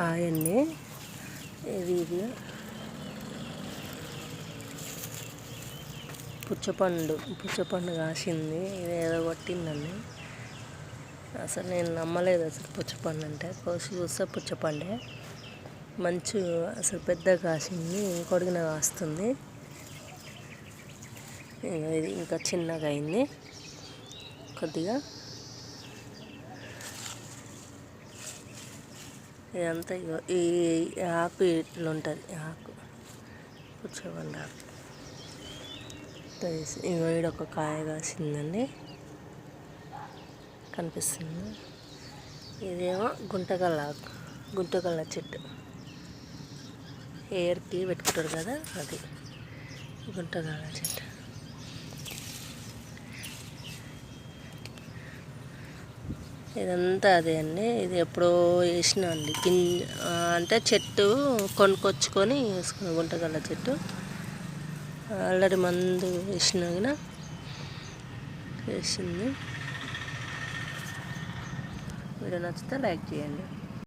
ఆయన్ని. ఇది ఇది. పుచ్చపండు. పుచ్చపండు కాసింది. ఇది ఏదో కొట్టిందండి. అసలు నేను నమ్మలేదు అసలు పుచ్చపండు అంటే. కోసి చూస్తే పుచ్చపండే. మంచు అసలు పెద్ద కాసింది. ఇంకొడిగిన కాస్తుంది. ఇది ఇంకా చిన్నగా అయింది. కొద్దిగా ఇదంతా ఇగో ఈ ఆకు ఇట్లా ఉంటుంది ఆకు. పుచ్చపండు ఆకు ఇగో ఈడ ఒక కాయ కాసిందండి. కనిపిస్తుంది? ఇదేమో గుంటగల్ల ఆకు గుంటగల్ల చెట్టు. హెయిర్కి పెట్టుకుంటారు కదా అది. గుంటగల్ల చెట్టు. ఇదంతా అదే అండి. ఇది ఎప్పుడో వేసిన అండి. గింజ అంటే చెట్టు కొనుక్కొచ్చుకొని వేసుకున్న గుంటగల్ల చెట్టు. ఆల్రెడీ మందు వేసినాగిన వేసింది. వీడియో నచ్చితే లైక్ చేయండి.